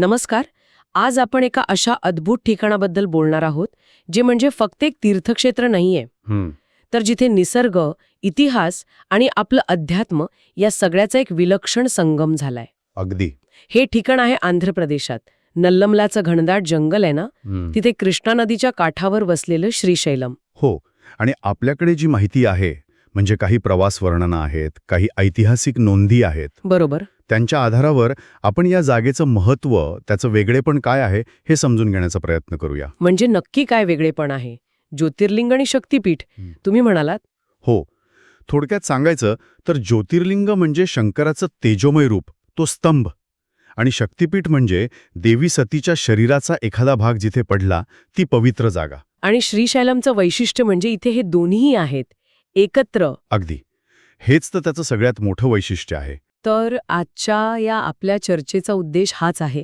नमस्कार. आज आपण एका अशा अद्भुत ठिकाणाबद्दल बोलणार आहोत जे म्हणजे फक्त एक तीर्थक्षेत्र नाहीये. हं, तर जिथे निसर्ग इतिहास आणि आपलं अध्यात्म या सगळ्याचा एक विलक्षण संगम झालाय. अगदी. हे ठिकाण आहे आंध्र प्रदेशात. नल्लमलाचं घनदाट जंगल आहे ना. तिथे कृष्णा नदीच्या काठावर वसलेलं श्रीशैलम. हो. आणि आपल्याकडे जी माहिती आहे म्हणजे काही प्रवास वर्णनं आहेत काही ऐतिहासिक नोंदी आहेत. बरोबर. त्यांच्या आधारावर आपण या जागेचं महत्त्व त्याचं वेगळेपण काय आहे हे समजून घेण्याचा प्रयत्न करूया. म्हणजे नक्की काय वेगळेपण आहे? ज्योतिर्लिंग आणि शक्तिपीठ. तुम्ही म्हणालात? हो. थोडक्यात सांगायचं तर ज्योतिर्लिंग म्हणजे शंकराचं तेजोमय रूप तो स्तंभ. आणि शक्तिपीठ म्हणजे देवी सतीच्या शरीराचा एखादा भाग जिथे पडला ती पवित्र जागा. आणि श्रीशैलमचं वैशिष्ट्य म्हणजे इथे हे दोन्हीही आहेत. एकत्र. अगदी. हेच तर त्याचं सगळ्यात मोठं वैशिष्ट्य आहे. तर आजच्या या आपल्या चर्चेचा उद्देश हाच आहे.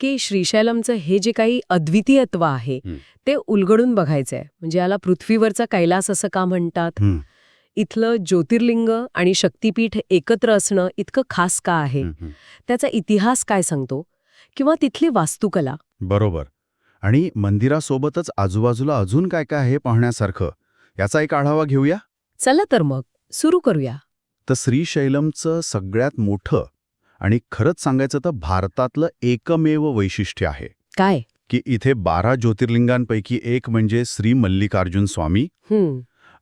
की श्रीशैलमचं हे जे काही अद्वितीयत्व आहे. ते उलगडून बघायचंय. म्हणजे याला पृथ्वीवरचा कैलास असं का म्हणतात? इथलं ज्योतिर्लिंग आणि शक्तिपीठ एकत्र असणं इतकं खास का आहे. त्याचा इतिहास काय सांगतो? किंवा तिथली वास्तुकला? बरोबर. आणि मंदिरासोबतच आजूबाजूला अजून काय काय आहे पाहण्यासारखं? याचा एक आढावा घेऊया? चला तर मग सुरू करूया. तर श्रीशैलमचं सगळ्यात मोठं आणि खरंच सांगायचं तर भारतातलं एकमेव वैशिष्ट्य आहे. काय? की इथे बारा ज्योतिर्लिंगांपैकी एक म्हणजे श्री मल्लिकार्जुन स्वामी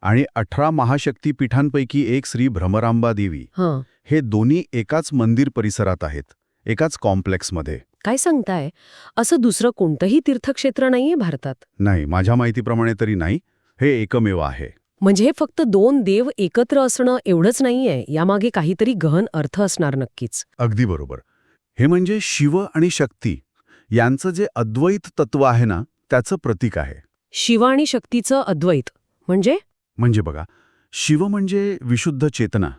आणि अठरा महाशक्तीपीठांपैकी एक श्री भ्रमरांबा देवी. हं. हे दोन्ही एकाच मंदिर परिसरात आहेत एकाच कॉम्प्लेक्समध्ये. काय सांगताय? असं दुसरं कोणतंही तीर्थक्षेत्र नाहीये भारतात? नाही माझ्या माहितीप्रमाणे तरी नाही. हे एकमेव आहे. म्हणजे हे फक्त दोन देव एकत्र असणं एवढंच नाहीये. यामागे काहीतरी गहन अर्थ असणार नक्कीच. अगदी बरोबर. हे म्हणजे शिव आणि शक्ती. यांचं जे अद्वैत तत्व आहे ना त्याचं प्रतीक आहे. शिव आणि शक्तीचं अद्वैत. म्हणजे? म्हणजे बघा शिव म्हणजे विशुद्ध चेतना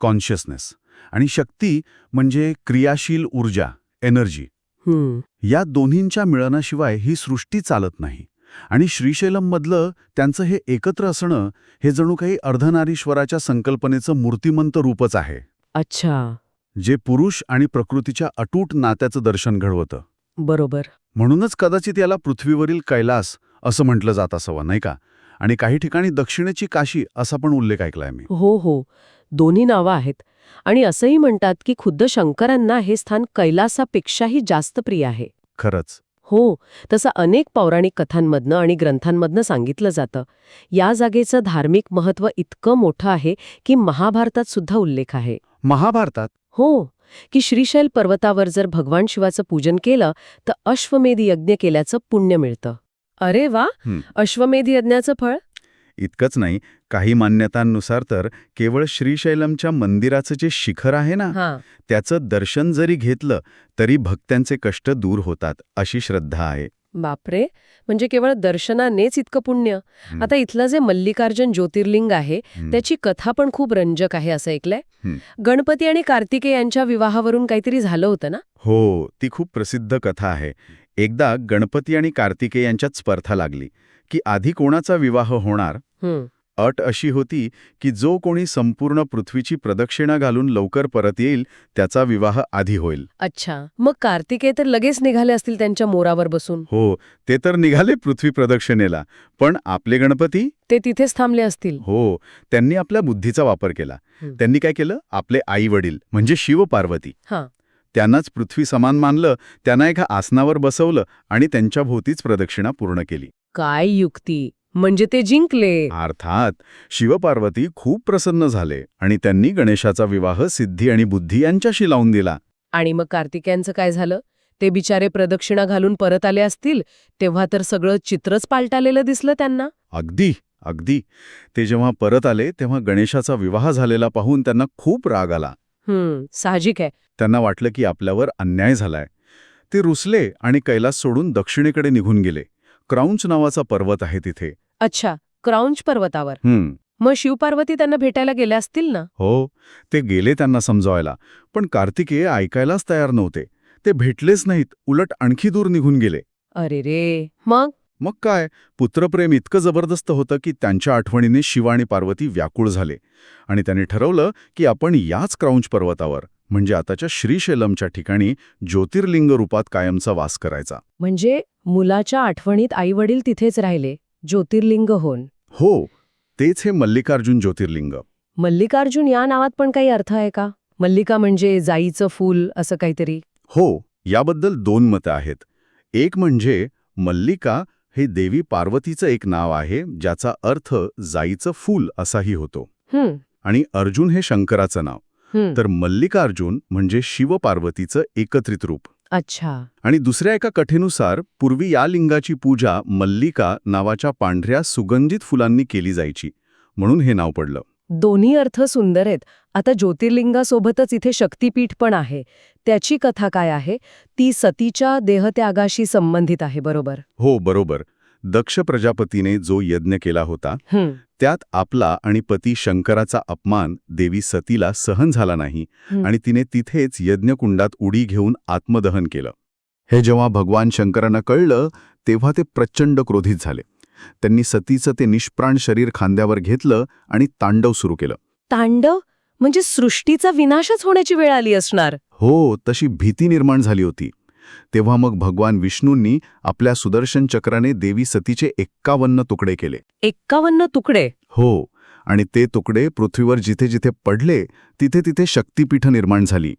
कॉन्शियसनेस आणि शक्ती म्हणजे क्रियाशील ऊर्जा एनर्जी हं या दोन्हींच्या मिळनाशिवाय ही सृष्टी चालत नाही. आणि श्रीशैलममधलं त्यांचं हे एकत्र असणं हे जणू काही अर्धनारीश्वराच्या संकल्पनेचं मूर्तिमंत रूपच आहे. अच्छा. जे पुरुष आणि प्रकृतीच्या अटूट नात्याचं दर्शन घडवतं. बरोबर. म्हणूनच कदाचित याला पृथ्वीवरील कैलास असं म्हटलं जात असावं नाही का? आणि काही ठिकाणी दक्षिणेची काशी असा पण उल्लेख ऐकलाय मी. हो हो. दोन्ही नावं आहेत. आणि असंही म्हणतात की खुद्द शंकरांना हे स्थान कैलासापेक्षाही जास्त प्रिय आहे. खरंच. हो तसं अनेक पौराणिक कथांमधनं आणि ग्रंथांमधनं सांगितलं जातं. या जागेचं धार्मिक महत्त्व इतकं मोठं आहे की महाभारतात सुद्धा उल्लेख आहे. महाभारतात? हो की श्रीशैल पर्वतावर जर भगवान शिवाचं पूजन केलं तर अश्वमेध यज्ञ केल्याचं पुण्य मिळतं. अरे वा. अश्वमेध यज्ञाचं फळ? इतकंच नाही काही मान्यतांनुसार तर केवळ श्रीशैलमच्या मंदिराचं जे शिखर आहे ना त्याचं दर्शन जरी घेतलं तरी भक्त्यांचे कष्ट दूर होतात अशी श्रद्धा आहे. बापरे! म्हणजे केवळ दर्शनानेच इतकं पुण्य. आता इथलं जे मल्लिकार्जुन ज्योतिर्लिंग आहे. त्याची कथा पण खूप रंजक आहे असं ऐकलंय. गणपती आणि कार्तिके यांच्या विवाहावरून काहीतरी झालं होतं ना? हो ती खूप प्रसिद्ध कथा आहे. एकदा गणपती आणि कार्तिके यांच्यात स्पर्धा लागली की आधी कोणाचा विवाह होणार? अट अशी होती की जो कोणी संपूर्ण पृथ्वीची प्रदक्षिणा घालून लवकर परत येईल त्याचा विवाह आधी होईल. अच्छा. मग कार्तिकेय तर लगेच निघाले असतील त्यांच्या मोरावर बसून. हो ते तर निघाले पृथ्वी प्रदक्षिणेला पण आपले गणपती? ते तिथेच थांबले असतील. हो त्यांनी आपल्या बुद्धीचा वापर केला. त्यांनी काय केलं? आपले आई वडील म्हणजे शिव पार्वती हां. त्यांनाच पृथ्वी समान मानलं त्यांना एका आसनावर बसवलं आणि त्यांच्या भोवतीच प्रदक्षिणा पूर्ण केली. काय युक्ती. म्हणजे ते जिंकले. अर्थात शिवपार्वती खूप प्रसन्न झाले आणि त्यांनी गणेशाचा विवाह सिद्धी आणि बुद्धी यांच्याशी लावून दिला. आणि मग कार्तिकेयांचं काय झालं? ते बिचारे प्रदक्षिणा घालून परत आले असतील तेव्हा तर सगळं चित्रच पालटालेलं दिसलं त्यांना. अगदी अगदी. ते जेव्हा परत आले तेव्हा गणेशाचा विवाह झालेला पाहून त्यांना खूप राग आला. हं साहजिक आहे. त्यांना वाटलं की आपल्यावर अन्याय झालाय. ते रुसले आणि कैलास सोडून दक्षिणेकडे निघून गेले. क्राउंच नावाचा पर्वत आहे तिथे. अच्छा क्राउंच पर्वतावर. हम्म. मग शिवपार्वती त्यांना भेटायला गेल्या असतील ना? हो ते गेले त्यांना समजावायला. पण कार्तिकेय ऐकायलाच तयार नव्हते. ते भेटलेच नाहीत उलट आणखी दूर निघून गेले. अरे रे मग? मग काय? पुत्रप्रेम इतकं जबरदस्त होतं की त्यांच्या आठवणीने शिव आणि पार्वती व्याकुळ झाले. आणि त्यांनी ठरवलं की आपण याच क्राउंच पर्वतावर. म्हणजे आताच्या श्रीशैलमच्या ठिकाणी ज्योतिर्लिंग रूपात कायमचा वास करायचा. म्हणजे मुलाच्या आठवणीत आई वडील तिथेच राहिले ज्योतिर्लिंग होऊन हो तेच हे मल्लिकार्जुन ज्योतिर्लिंग. मल्लिकार्जुन या नावात पण काही अर्थ आहे का? मल्लिका म्हणजे जाईचं फूल असं काहीतरी. हो याबद्दल दोन मतं आहेत. एक म्हणजे मल्लिका हे देवी पार्वतीचं एक नाव आहे ज्याचा अर्थ जाईचं फूल असाही होतो. आणि अर्जुन हे शंकराचं नाव. तर मल्लिकार्जुन म्हणजे शिवपार्वतीचं एकत्रित रूप. अच्छा. आणि दुसऱ्या एका कथेनुसार पूर्वी या लिंगाची पूजा मल्लिका नावाच्या पांढऱ्या सुगंधित फुलांनी केली जायची म्हणून हे नाव पडलं. दोन्ही अर्थ सुंदर आहेत. आता ज्योतिर्लिंगासोबतच इथे शक्तीपीठ पण आहे. त्याची कथा काय आहे? ती सतीच्या देहत्यागाशी संबंधित आहे बरोबर? हो बरोबर. दक्ष प्रजापतीने जो यज्ञ केला होता त्यात आपला आणि पती शंकराचा अपमान देवी सतीला सहन झाला नाही. आणि तिने तिथेच यज्ञकुंडात उडी घेऊन आत्मदहन केलं. हे जेव्हा भगवान शंकरांना कळलं तेव्हा ते प्रचंड क्रोधित झाले. त्यांनी सतीचं ते निष्प्राण शरीर खांद्यावर घेतलं आणि तांडव सुरू केलं. तांडव? म्हणजे सृष्टीचा विनाशच होण्याची वेळ आली असणार. हो तशी भीती निर्माण झाली होती. तेव्हा मग भगवान विष्णूंनी आपल्या सुदर्शन चक्राने देवी सतीचे एक्कावन्न तुकडे केले. एक्कावन्न तुकडे? हो आणि ते तुकडे पृथ्वीवर जिथे जिथे पडले तिथे तिथे शक्तीपीठ निर्माण झाली.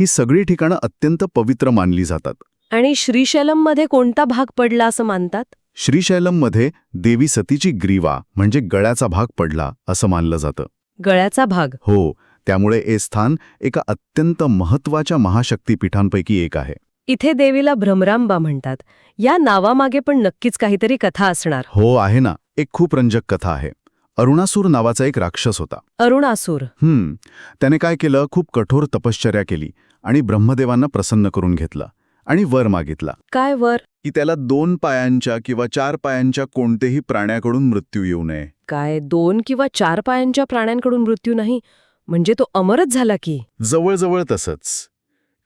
ही सगळी ठिकाणं अत्यंत पवित्र मानली जातात. आणि श्रीशैलममध्ये कोणता भाग पडला असं मानतात? श्रीशैलममध्ये देवी सतीची ग्रीवा म्हणजे गळ्याचा भाग पडला असं मानलं जातं. गळ्याचा भाग? हो त्यामुळे हे स्थान एका अत्यंत महत्त्वाच्या महाशक्तीपीठांपैकी एक आहे. इथे देवीला भ्रमरांबा म्हणतात. या नावामागे पण नक्कीच काहीतरी कथा असणार. हो आहे ना. एक खूप रंजक कथा आहे. अरुणासूर नावाचा एक राक्षस होता. अरुणासूर. हम्म. त्याने काय केलं? खूप कठोर तपश्चर्या केली आणि ब्रह्मदेवांना प्रसन्न करून घेतलं आणि वर मागितला. काय वर? की त्याला दोन पायांच्या किंवा चार पायांच्या कोणतेही प्राण्याकडून मृत्यू येऊ नये. काय दोन किंवा चार पायांच्या प्राण्यांकडून मृत्यू नाही? म्हणजे तो अमरच झाला की. जवळजवळ तसंच.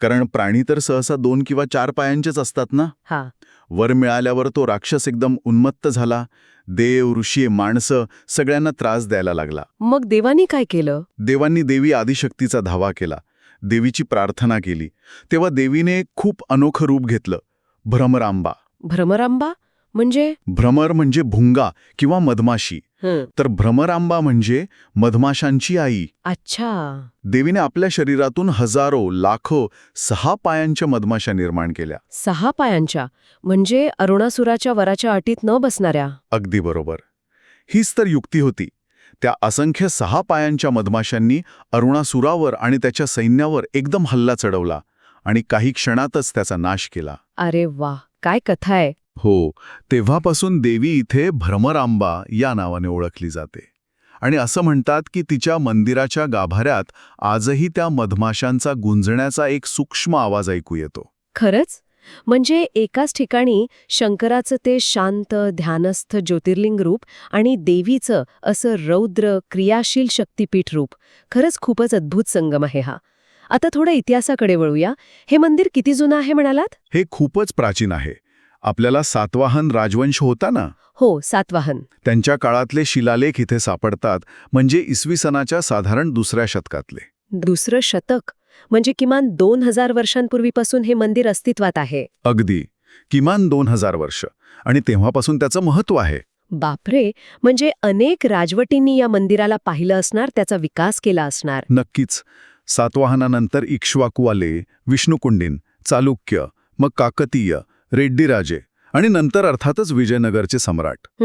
कारण प्राणी तर सहसा दोन किंवा चार पायांचेच असतात ना? हा. वर मिळाल्यावर तो राक्षस एकदम उन्मत्त झाला. देव ऋषी माणसं सगळ्यांना त्रास द्यायला लागला. मग देवानी काय केलं? देवांनी देवी आदिशक्तीचा धावा केला. देवीची प्रार्थना केली. तेव्हा देवीने खूप अनोखं रूप घेतलं. भ्रमरांबा. भ्रमरांबा? म्हणजे? भ्रमर म्हणजे भुंगा किंवा मधमाशी. तर भ्रमरांबा म्हणजे मधमाशांची आई. अच्छा. देवीने आपल्या शरीरातून हजारो लाखो सहा पायांच्या मधमाशा निर्माण केल्या. सहा पायांच्या म्हणजे अरुणासुराच्या वराच्या अटीत न बसणाऱ्या. अगदी बरोबर. हीच तर युक्ती होती. त्या असंख्य सहा पायांच्या मधमाशांनी अरुणासुरावर आणि त्याच्या सैन्यावर एकदम हल्ला चढवला आणि काही क्षणातच त्याचा नाश केला. अरे वा काय कथा आहे. हो तेव्हापासून देवी इथे भ्रमरांबा या नावाने ओळखली जाते. आणि असं म्हणतात की तिच्या मंदिराच्या गाभाऱ्यात आजही त्या मधमाशांचा गुंजण्याचा एक सूक्ष्म आवाज ऐकू येतो. खरंच? म्हणजे एकाच ठिकाणी शंकराचं ते शांत ध्यानस्थ ज्योतिर्लिंग रूप आणि देवीचं असं रौद्र क्रियाशील शक्तिपीठ रूप. खरंच खूपच अद्भुत संगम आहे हा. आता थोडं इतिहासाकडे वळूया. हे मंदिर किती जुनं आहे म्हणालात? हे खूपच प्राचीन आहे. आपल्याला सातवाहन राजवंश होता ना? हो सातवाहन. त्यांच्या काळातले शिलालेख इथे सापडतात म्हणजे इसवी सनाच्या साधारण दुसऱ्या शतकातले. दुसरं शतक? म्हणजे किमान दोन हजार वर्षांपूर्वीपासून हे मंदिर अस्तित्वात आहे. अगदी. किमान दोन हजार वर्ष. आणि तेव्हापासून त्याचं महत्त्व आहे. बापरे! म्हणजे अनेक राजवटींनी या मंदिराला पाहिलं असणार त्याचा विकास केला असणार. नक्कीच. सातवाहनानंतर इक्ष्वाकू आले विष्णुकुंडीन चालुक्य मग काकतीय रेड्डीराजे आणि नंतर अर्थातच विजयनगरचे सम्राट.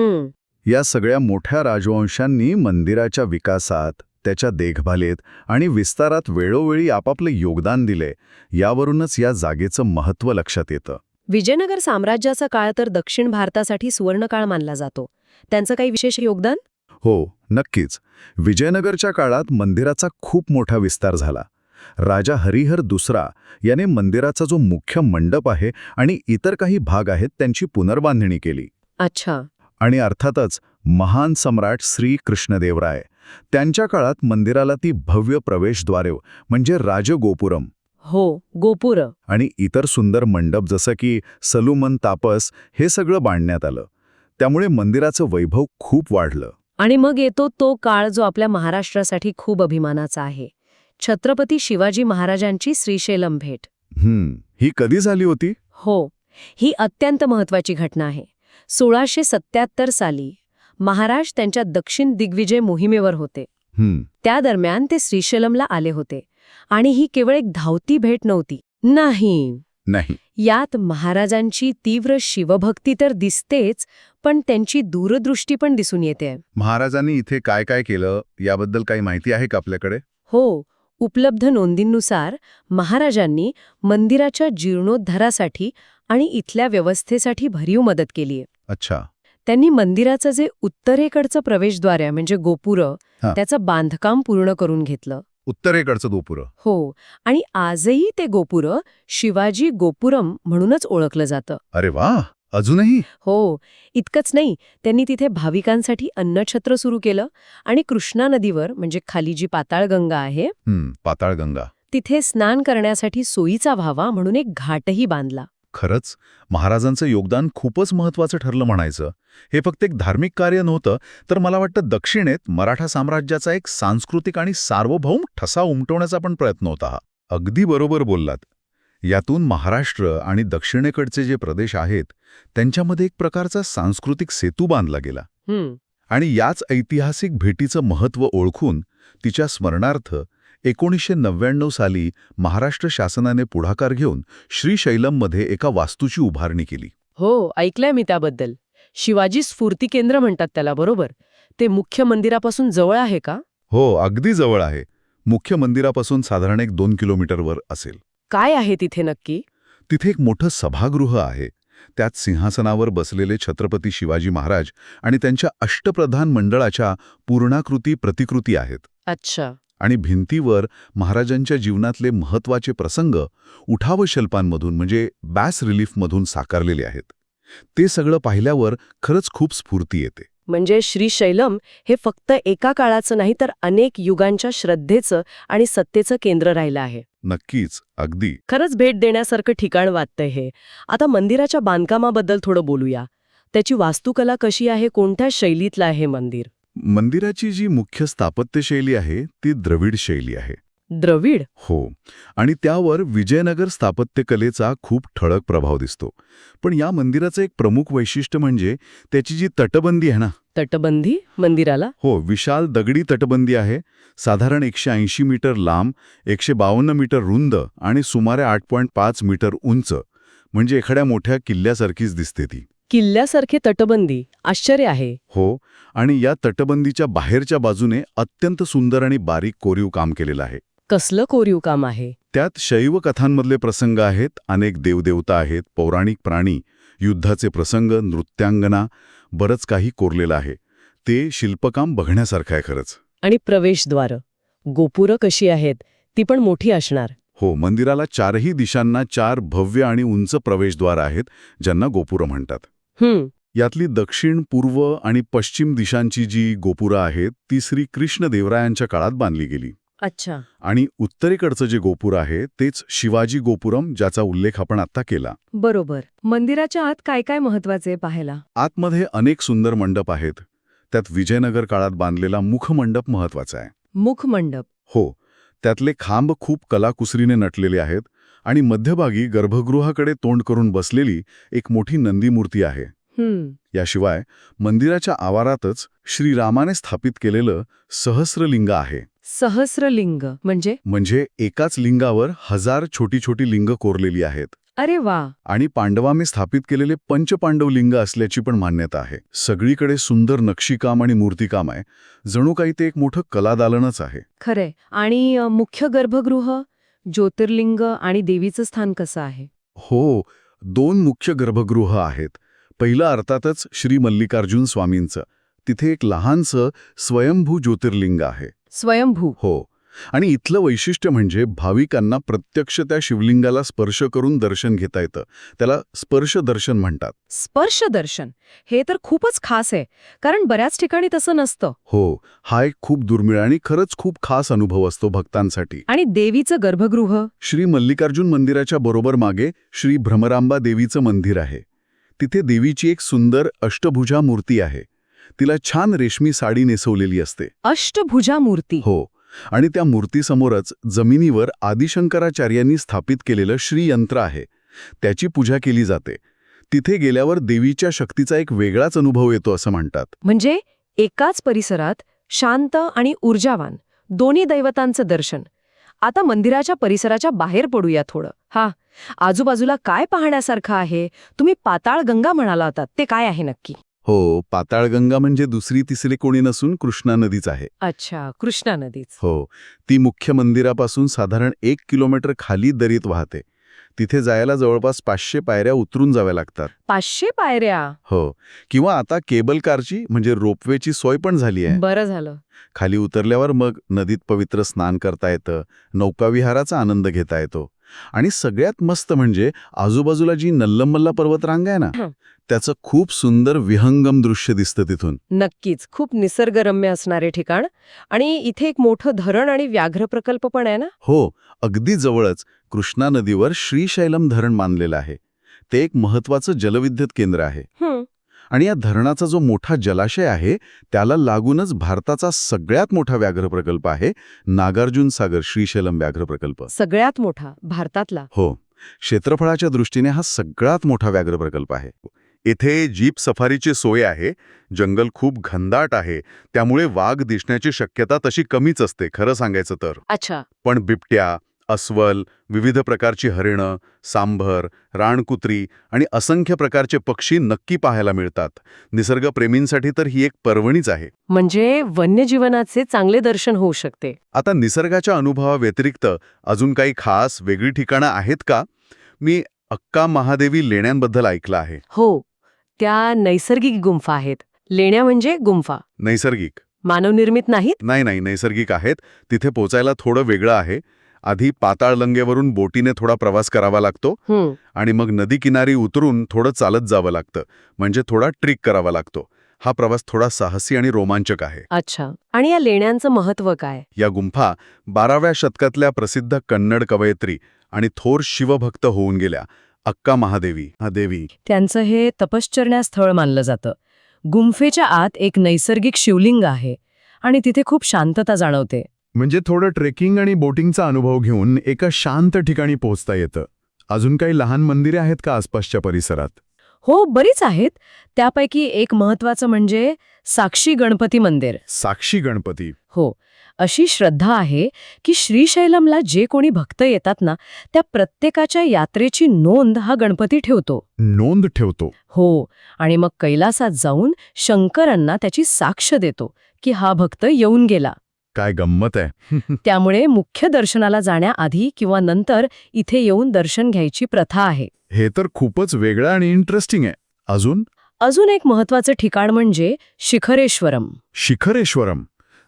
या सगळ्या मोठ्या राजवंशांनी मंदिराच्या विकासात त्याच्या देखभालीत आणि विस्तारात वेळोवेळी आपापले योगदान दिले यावरूनच या जागेचं महत्त्व लक्षात येतं. विजयनगर साम्राज्याचा काळ तर दक्षिण भारतासाठी सुवर्णकाळ मानला जातो. त्यांचं काही विशेष योगदान? हो नक्कीच. विजयनगरच्या काळात मंदिराचा खूप मोठा विस्तार झाला. राजा हरिहर दुसरा याने मंदिराचा जो मुख्य मंडप आहे आणि इतर काही भाग आहेत त्यांची पुनर्बांधणी केली. अच्छा. आणि अर्थातच महान सम्राट श्री कृष्णदेवराय त्यांच्या काळात मंदिराला ती भव्य प्रवेशद्वारे म्हणजे राजगोपुरम हो गोपुर. आणि इतर सुंदर मंडप जसं की सलुमन तापस हे सगळं बांधण्यात आलं. त्यामुळे मंदिराचं वैभव खूप वाढलं. आणि मग येतो तो काळ जो आपल्या महाराष्ट्रासाठी खूप अभिमानाचा आहे. छत्रपती शिवाजी महाराजांची श्रीशैलम भेट. हम्म ही कधी झाली होती? हो ही अत्यंत महत्वाची घटना आहे. सोळाशे सत्याहत्तर साली महाराज त्यांच्या दक्षिण दिग्विजय मोहिमेवर होते. त्या दरम्यान ते श्रीशैलमला आले होते आणि ही केवळ एक धावती भेट नव्हती. नाही. नाही. यात महाराजांची तीव्र शिवभक्ती तर दिसतेच पण त्यांची दूरदृष्टी पण दिसून येते. महाराजांनी इथे काय काय केलं याबद्दल काही माहिती आहे का आपल्याकडे? हो उपलब्ध नोंदींनुसार महाराजांनी मंदिराच्या जीर्णोद्धारासाठी आणि इथल्या व्यवस्थेसाठी भरीव मदत केलीय अच्छा. त्यांनी मंदिराचं जे उत्तरेकडचं प्रवेशद्वार आहे म्हणजे गोपुरं. त्याचं बांधकाम पूर्ण करून घेतलं. उत्तरेकडचं दोपुरं हो. आणि आजही ते गोपुरं शिवाजी गोपुरम म्हणूनच ओळखलं जातं. अरे वा अजूनही? हो इतकंच नाही. त्यांनी तिथे भाविकांसाठी अन्नछत्र सुरू केलं आणि कृष्णा नदीवर म्हणजे खाली जी पाताळगंगा आहे पाताळगंगा तिथे स्नान करण्यासाठी सोयीचा व्हावा म्हणून एक घाटही बांधला. खरंच? महाराजांचं योगदान खूपच महत्वाचं ठरलं म्हणायचं. हे फक्त एक धार्मिक कार्य नव्हतं तर मला वाटतं दक्षिणेत मराठा साम्राज्याचा एक सांस्कृतिक आणि सार्वभौम ठसा उमटवण्याचा पण प्रयत्न होता अगदी बरोबर बोललात. यातून महाराष्ट्र आणि दक्षिणेकडचे जे प्रदेश आहेत त्यांच्यामध्ये एक प्रकारचा सांस्कृतिक सेतू बांधला गेला. आणि याच ऐतिहासिक भेटीचं महत्त्व ओळखून तिच्या स्मरणार्थ एकोणीसशे नव्याण्णव साली महाराष्ट्र शासनाने पुढाकार घेऊन श्रीशैलममध्ये एका वास्तूची उभारणी केली. हो ऐकलंय मी त्याबद्दल. शिवाजी स्फूर्ती केंद्र म्हणतात त्याला बरोबर? ते मुख्य मंदिरापासून जवळ आहे का? हो अगदी जवळ आहे. मुख्य मंदिरापासून साधारण एक दोन किलोमीटरवर असेल. काय आहे तिथे नक्की? तिथे एक मोठं सभागृह आहे. त्यात सिंहासनावर बसलेले छत्रपती शिवाजी महाराज आणि त्यांच्या अष्टप्रधान मंडळाच्या पूर्णाकृती प्रतिकृती आहेत. अच्छा. आणि भिंतीवर महाराजांच्या जीवनातले महत्त्वाचे प्रसंग उठावशल्पांमधून म्हणजे बॅस रिलीफमधून साकारलेले आहेत. ते सगळं पाहिल्यावर खरंच खूप स्फूर्ती येते. म्हणजे श्रीशैलम हे फक्त एका काळाचं नाही तर अनेक युगांच्या श्रद्धेचं आणि सत्तेचं केंद्र राहिलं आहे. नक्कीच अगदी. खरंच भेट देण्यासारखं ठिकाण वाटतंय हे. आता मंदिराच्या बांधकामाबद्दल थोडं बोलूया. त्याची वास्तुकला कशी आहे कोणत्या शैलीतलं आहे मंदिर? मंदिराची जी मुख्य स्थापत्यशैली आहे ती द्रविड शैली आहे. द्रविड. हो. आणि त्यावर विजयनगर स्थापत्यकलेचा खूप ठळक प्रभाव दिसतो. पण या मंदिराचं एक प्रमुख वैशिष्ट्य म्हणजे त्याची जी तटबंदी आहे ना. तटबंदी? मंदिराला? हो विशाल दगडी तटबंदी आहे. साधारण एकशे ऐंशी मीटर लांब एकशे बावन्न मीटर रुंद आणि सुमारे आठ पॉईंट पाच मीटर उंच. म्हणजे एखाद्या मोठ्या किल्ल्यासारखीच दिसते ती. किल्ल्यासारखी तटबंदी. आश्चर्य आहे. हो. आणि या तटबंदीच्या बाहेरच्या बाजूने अत्यंत सुंदर आणि बारीक कोरीव काम केलेलं आहे. कसलं कोरीव काम आहे? त्यात शैव कथांमधले प्रसंग आहेत अनेक देवदेवता आहेत पौराणिक प्राणी युद्धाचे प्रसंग नृत्यांगना बरंच काही कोरलेलं आहे. ते शिल्पकाम बघण्यासारखं आहे खरंच. आणि प्रवेशद्वार. गोपुरं कशी आहेत? ती पण मोठी असणार. हो मंदिराला चारही दिशांना चार भव्य आणि उंच प्रवेशद्वार आहेत ज्यांना गोपुरं म्हणतात. हम्म. यातली दक्षिण पूर्व आणि पश्चिम दिशांची जी गोपुरं आहेत ती श्री कृष्ण देवरायांच्या काळात बांधली गेली. अच्छा. आणि उत्तरेकडचं जे गोपूर आहे तेच शिवाजी गोपुरम ज्याचा उल्लेख आपण आत्ता केला. बरोबर. मंदिराच्या आत काय काय महत्त्वाचे पाहायला? आतमध्ये अनेक सुंदर मंडप आहेत. त्यात विजयनगर काळात बांधलेला मुखमंडप महत्त्वाचा आहे. मुखमंडप हो. त्यातले खांब खूप कलाकुसरीने नटलेले आहेत आणि मध्यभागी गर्भगृहाकडे तोंड करून बसलेली एक मोठी नंदीमूर्ती आहे. हम्म. याशिवाय मंदिराच्या आवारातच श्रीरामाने स्थापित केलेलं सहस्रलिंग आहे. सहस्रलिंग म्हणजे? म्हणजे एकाच लिंगावर हजार छोटी छोटी लिंग कोरलेली आहेत. अरे वा! आणि पांडवांनी स्थापित केलेले पंचपांडव लिंग असल्याची पण मान्यता आहे. सगळीकडे सुंदर नक्षीकाम आणि मूर्तिकाम आहे. जणू काही ते एक मोठं कलादालनच आहे. खरंय. आणि मुख्य गर्भगृह? ज्योतिर्लिंग आणि देवीचं स्थान कसं आहे? हो दोन मुख्य गर्भगृह आहेत. पहिलं अर्थातच श्री मल्लिकार्जुन स्वामींचं. तिथे एक लहानसं स्वयंभू ज्योतिर्लिंग आहे. स्वयंभू. हो. आणि इथलं वैशिष्ट्य म्हणजे भाविकांना प्रत्यक्ष त्या शिवलिंगाला स्पर्श करून दर्शन घेता येतं. त्याला स्पर्श दर्शन म्हणतात. स्पर्श दर्शन. हे तर खूपच खास आहे कारण बऱ्याच ठिकाणी तसं नसतं. हो हा एक खूप दुर्मिळ आणि खरंच खूप खास अनुभव असतो भक्तांसाठी. आणि देवीचं गर्भगृह? श्री मल्लिकार्जुन मंदिराच्या बरोबर मागे श्री भ्रमरांबा देवीचं मंदिर आहे. तिथे देवीची एक सुंदर अष्टभुजा मूर्ती आहे. तिला छान रेशमी साडी नेसवलेली असते. अष्टभुजा मूर्ती हो. आणि त्या मूर्तीसमोरच जमिनीवर आदिशंकराचार्यांनी स्थापित केलेलं श्रीयंत्र आहे. त्याची पूजा केली जाते. तिथे गेल्यावर देवीच्या शक्तीचा एक वेगळाच अनुभव येतो असं म्हणतात. म्हणजे एकाच परिसरात शांत आणि ऊर्जावान दोन्ही दैवतांचं दर्शन. आता मंदिराच्या परिसराच्या बाहेर पडूया थोडं. हा आजूबाजूला काय पाहण्यासारखं आहे? तुम्ही पाताळ गंगा म्हणाला होतात ते काय आहे नक्की? हो पाताळगंगा म्हणजे दुसरी तिसरी कोणी नसून कृष्णा नदीच आहे. अच्छा कृष्णा नदीच. हो ती मुख्य मंदिरापासून साधारण एक किलोमीटर खाली दरीत वाहते. तिथे जायला जवळपास पाचशे पायऱ्या उतरून जाव्या लागतात. पाचशे पायऱ्या? हो किंवा आता केबल कारची म्हणजे रोपवेची सोय पण झाली आहे. बरं झालं. खाली उतरल्यावर मग नदीत पवित्र स्नान करता येतं नौकाविहाराचा आनंद घेता येतो. आणि सगळ्यात मस्त म्हणजे आजूबाजूला जी नल्लमल्ला पर्वतरांग आहे ना. त्याचं खूप सुंदर विहंगम दृश्य दिसतं तिथून. नक्कीच. खूप निसर्गरम्य असणारे ठिकाण. आणि इथे एक मोठं धरण आणि व्याघ्र प्रकल्प पण आहे ना? हो अगदी जवळच कृष्णा नदीवर श्रीशैलम धरण मानलेलं आहे. ते एक महत्वाचं जलविद्युत केंद्र आहे. आणि या धरणाचा जो मोठा जलाशय आहे त्याला लागूनच भारताचा सगळ्यात मोठा व्याघ्र प्रकल्प आहे नागार्जुन सागर श्रीशैलम व्याघ्र प्रकल्प. सगळ्यात मोठा भारतातला? हो. क्षेत्रफळाच्या दृष्टीने हा सगळ्यात मोठा व्याघ्र प्रकल्प आहे. इथे जीप सफारीची सोय आहे जंगल खूप घनदाट आहे त्यामुळे वाघ दिसण्याची शक्यता तशी कमीच असते खरं सांगायचं तर. अच्छा. पण बिबट्या अस्वल विविध प्रकारची हरिणं सांभर रानकुत्री आणि असंख्य प्रकारचे पक्षी नक्की पाहायला मिळतात. निसर्गप्रेमींसाठी तर ही एक पर्वणीच आहे. म्हणजे वन्यजीवनाचे चांगले दर्शन होऊ शकते. आता निसर्गाच्या अनुभवाव्यतिरिक्त अजून काही खास वेगळी ठिकाणं आहेत का? मी अक्का महादेवी लेण्यांबद्दल ऐकलं आहे. हो त्या नैसर्गिक गुंफा आहेत. लेण्या म्हणजे गुंफा. नैसर्गिक. मानवनिर्मित नाहीत? नाही नाही नैसर्गिक आहेत. तिथे पोचायला थोडं वेगळं आहे. आधी पाताळलंगेवरून बोटीने थोडा प्रवास करावा लागतो आणि मग नदी किनारी उतरून थोडं चालत जावं लागतं. म्हणजे थोडा ट्रिक करावा लागतो. हा प्रवास थोडा साहसी आणि रोमांचक आहे. अच्छा. आणि या लेण्यांचं महत्त्व काय? या गुंफा बाराव्या शतकातल्या प्रसिद्ध कन्नड कवयित्री आणि थोर शिवभक्त होऊन गेल्या अक्का महादेवी. हा देवी त्यांचं हे तपश्चर्या स्थळ मानलं जातं. गुंफेच्या आत एक नैसर्गिक शिवलिंग आहे आणि तिथे खूप शांतता जाणवते. म्हणजे थोडं ट्रेकिंग आणि बोटिंगचा अनुभव घेऊन एका शांत ठिकाणी पोहोचता येतं. अजून काही लहान मंदिरे आहेत का आसपासच्या परिसरात? हो बरीच आहेत. त्यापैकी एक महत्वाचं म्हणजे साक्षी गणपती मंदिर. साक्षी गणपती. हो अशी श्रद्धा आहे की श्रीशैलमला जे कोणी भक्त येतात ना त्या प्रत्येकाच्या यात्रेची नोंद हा गणपती ठेवतो. नोंद ठेवतो. हो आणि मग कैलासात जाऊन शंकरांना त्याची साक्ष देतो की हा भक्त येऊन गेला. काय गंमत आहे? त्यामुळे मुख्य दर्शनाला जाण्याआधी किंवा नंतर इथे येऊन दर्शन घ्यायची प्रथा आहे. हे तर खूपच वेगळं आणि इंटरेस्टिंग आहे. अजून? अजून एक महत्वाचं ठिकाण म्हणजे शिखरेश्वरम. शिखरेश्वरम.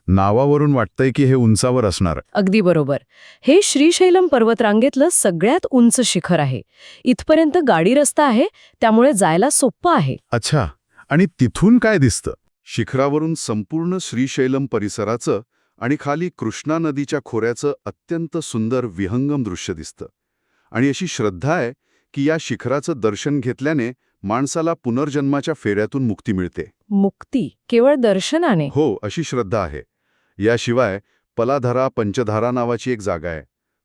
नावावरून वाटतंय की हे उंचावर असणार. अगदी बरोबर. हे श्रीशैलम पर्वतरांगेतलं सगळ्यात उंच शिखर आहे. इथपर्यंत गाडी रस्ता आहे त्यामुळे जायला सोपं आहे. अच्छा. आणि तिथून काय दिसतं? शिखरावरून संपूर्ण श्रीशैलम परिसराचं आणि खाली कृष्णा नदीच्या खोऱ्याचं अत्यंत सुंदर विहंगम दृश्य दिसतं. आणि अशी श्रद्धा आहे की या शिखराचं दर्शन घेतल्याने माणसाला पुनर्जन्माच्या फेऱ्यातून मुक्ती मिळते. मुक्ती केवळ दर्शनाने? हो अशी श्रद्धा आहे. याशिवाय पलाधरा पंचधारा नावाची एक जागा आहे.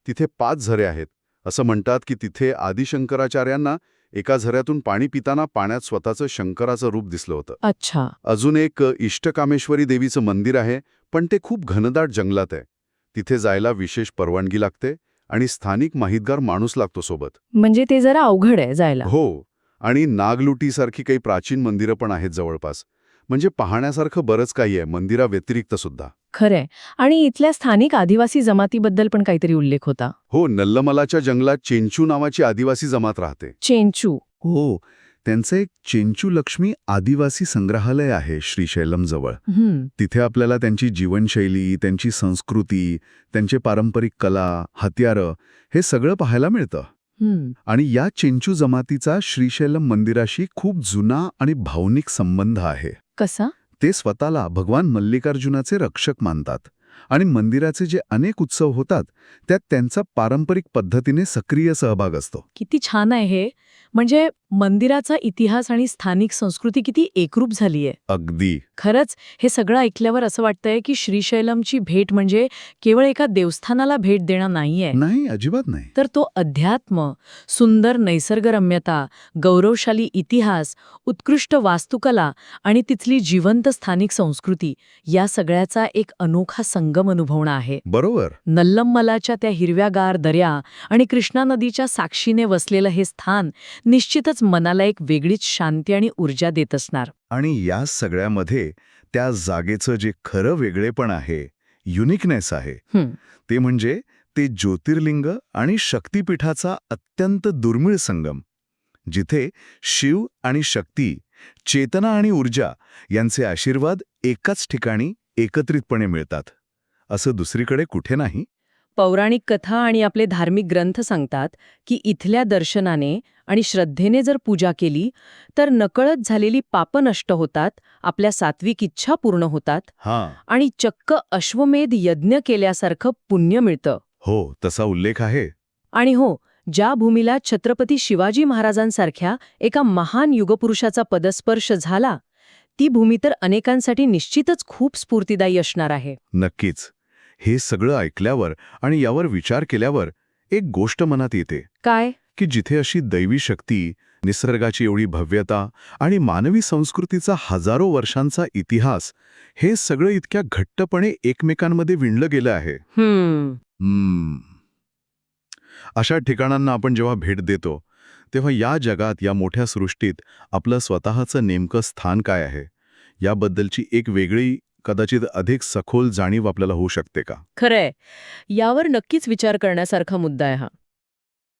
तिथे पाच झरे आहेत. असं म्हणतात की तिथे आदिशंकराचार्यांना एका झऱ्यातून पाणी पिताना पाण्यात स्वतःचं शंकराचं रूप दिसलं होतं. अच्छा. अजून एक इष्टकामेश्वरी देवीचं मंदिर आहे. पण ते खूप घनदाट जंगलात आहे. तिथे जायला विशेष परवानगी लागते आणि स्थानिक माहितगार माणूस लागतो सोबत. म्हणजे ते जरा अवघड आहे जायला. हो आणि नागलुटीसारखी काही प्राचीन मंदिरं पण आहेत जवळपास. म्हणजे पाहण्यासारखं बरंच काही आहे मंदिराव्यतिरिक्त सुद्धा. खरंय. आणि इथल्या स्थानिक आदिवासी जमातीबद्दल पण काहीतरी उल्लेख होता. हो नल्लमलाच्या जंगलात चेंचू नावाची आदिवासी जमात राहते. चेंचू. हो त्यांचं एक चेंचू लक्ष्मी आदिवासी संग्रहालय आहे श्रीशैलमजवळ. तिथे आपल्याला त्यांची जीवनशैली त्यांची संस्कृती त्यांचे पारंपरिक कला हत्यारं हे सगळं पाहायला मिळतं. आणि या चेंचू जमातीचा श्रीशैलम मंदिराशी खूप जुना आणि भावनिक संबंध आहे. कसा? ते स्वतःला भगवान मल्लिकार्जुनाचे रक्षक मानतात. आणि मंदिराचे जे अनेक उत्सव होतात त्यात त्यांचा पारंपरिक पद्धतीने सक्रिय सहभाग असतो. किती छान आहे हे. म्हणजे मंदिराचा इतिहास आणि स्थानिक संस्कृती किती एकरूप झालीय. अगदी. खरंच हे सगळं ऐकल्यावर असं वाटतंय की श्रीशैलमची भेट म्हणजे केवळ एका देवस्थानाला भेट देणं नाहीये. नाही अजिबात नाही. तर तो अध्यात्म सुंदर नैसर्गरम्यता गौरवशाली इतिहास उत्कृष्ट वास्तुकला आणि तिथली जिवंत स्थानिक संस्कृती या सगळ्याचा एक अनोखा संगम अनुभवणं आहे. बरोबर. नल्लमलाच्या त्या हिरव्यागार दर्या आणि कृष्णा नदीच्या साक्षीने वसलेलं हे स्थान निश्चितच मनाला एक वेगळीच शांती आणि ऊर्जा देत असणार. आणि या सगळ्यामध्ये त्या जागेचं जे खरं वेगळेपण आहे युनिकनेस आहे हं, ते म्हणजे ते ज्योतिर्लिंग आणि शक्तिपीठाचा अत्यंत दुर्मिळ संगम जिथे शिव आणि शक्ती चेतना आणि ऊर्जा यांचे आशीर्वाद एकाच ठिकाणी एकत्रितपणे मिळतात. असं दुसरीकडे कुठे नाही? पौराणिक कथा आणि आपले धार्मिक ग्रंथ सांगतात की इथल्या दर्शनाने आणि श्रद्धेने जर पूजा केली तर नकळत झालेली पाप नष्ट होतात आपल्या सात्विक इच्छा पूर्ण होतात हां. आणि चक्क अश्वमेध यज्ञ केल्यासारखं पुण्य मिळतं. हो तसा उल्लेख आहे. आणि हो ज्या भूमीला छत्रपती शिवाजी महाराजांसारख्या एका महान युगपुरुषाचा पदस्पर्श झाला ती भूमी तर अनेकांसाठी निश्चितच खूप स्फूर्तिदायी असणार आहे. नक्कीच. हे सगळं ऐकल्यावर आणि यावर विचार केल्यावर एक गोष्ट मनात येते. काय? की जिथे अशी दैवी शक्ती निसर्गाची एवढी भव्यता आणि मानवी संस्कृतीचा हजारो वर्षांचा इतिहास हे सगळं इतक्या घट्टपणे एकमेकांमध्ये विणलं गेलं आहे. अशा ठिकाणांना आपण जेव्हा भेट देतो तेव्हा या जगात या मोठ्या सृष्टीत आपलं स्वतःचं नेमकं स्थान काय आहे? याबद्दलची एक वेगळी कदाचित अधिक सखोल जाणीव आपल्याला होऊ शकते का? खरंय. यावर नक्कीच विचार करण्यासारखा मुद्दा आहे हा.